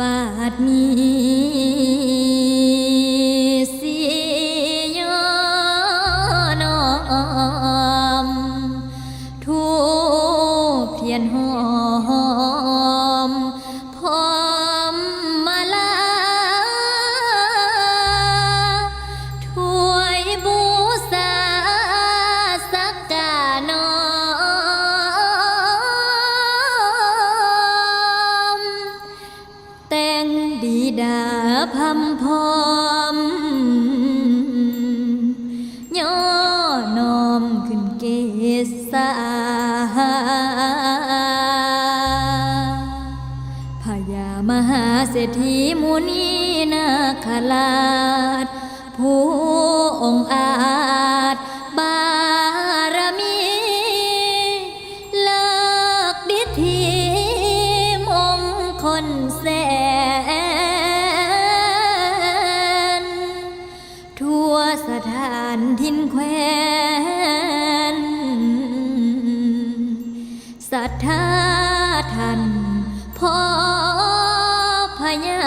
บาดมีสียอนอมทูเพียนหอม พัมพร้อมย่อนอมขึ้นเกษาพญามหาเศรษฐีมุนีนาคลาด หินแควนศรัทธาท่านพ่อพญา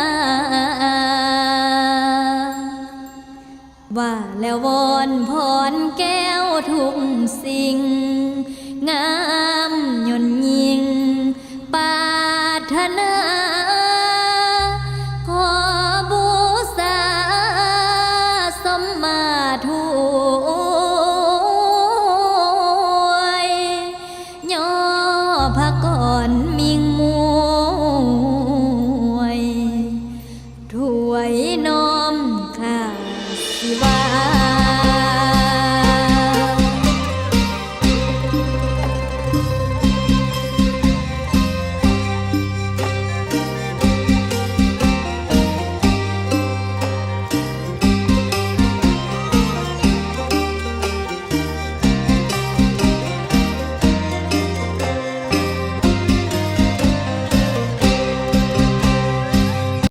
ว่าแล้ววอนพรแก้วทุกสิ่ง งามยนยิงปารถนา พระก่อนมิงมวยถวยน้อมข้าสิวา